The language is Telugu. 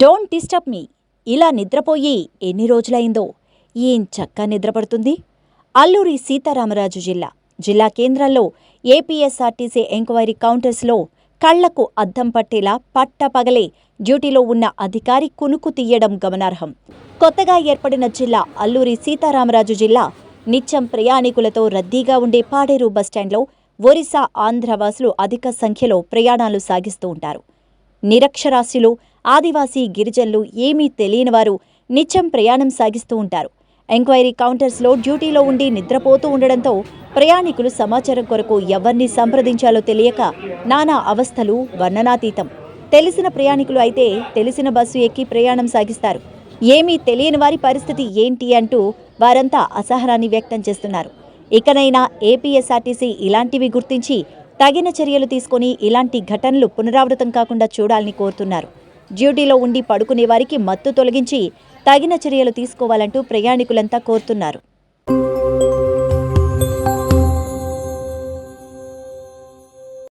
డోంట్ డిస్టర్బ్ మీ ఇలా నిద్రపోయి ఎన్ని రోజులైందో? ఏం చక్కా నిద్రపడుతుంది? అల్లూరి సీతారామరాజు జిల్లా జిల్లా కేంద్రాల్లో ఏపీఎస్ఆర్టీసీ ఎంక్వైరీ కౌంటర్స్లో కళ్ళకు అద్దం పట్టేలా పట్టపగలే డ్యూటీలో ఉన్న అధికారి కునుకు తీయడం గమనార్హం. కొత్తగా ఏర్పడిన జిల్లా అల్లూరి సీతారామరాజు జిల్లా నిత్యం ప్రయాణికులతో రద్దీగా ఉండే పాడేరు బస్టాండ్లో ఒరిస్సా ఆంధ్రవాసులు అధిక సంఖ్యలో ప్రయాణాలు సాగిస్తూ ఉంటారు. నిరక్షరాస్యులు ఆదివాసీ గిరిజనులు ఏమీ తెలియని వారు నిత్యం ప్రయాణం సాగిస్తూ ఉంటారు. ఎంక్వైరీ కౌంటర్స్లో డ్యూటీలో ఉండి నిద్రపోతూ ఉండడంతో ప్రయాణికులు సమాచారం కొరకు ఎవరిని సంప్రదించాలో తెలియక నానా అవస్థలు వర్ణనాతీతం. తెలిసిన ప్రయాణికులు అయితే తెలిసిన బస్సు ఎక్కి ప్రయాణం సాగిస్తారు. ఏమీ తెలియని వారి పరిస్థితి ఏంటి అంటూ వారంతా అసహనాన్ని వ్యక్తం చేస్తున్నారు. ఇకనైనా ఏపీఎస్ఆర్టీసీ ఇలాంటివి గుర్తించి తగిన చర్యలు తీసుకొని ఇలాంటి ఘటనలు పునరావృతం కాకుండా చూడాలని కోరుతున్నారు. డ్యూటీలో ఉండి పడుకునే వారికి మత్తు తొలగించి తగిన చర్యలు తీసుకోవాలంటూ ప్రయాణికులంతా కోరుతున్నారు.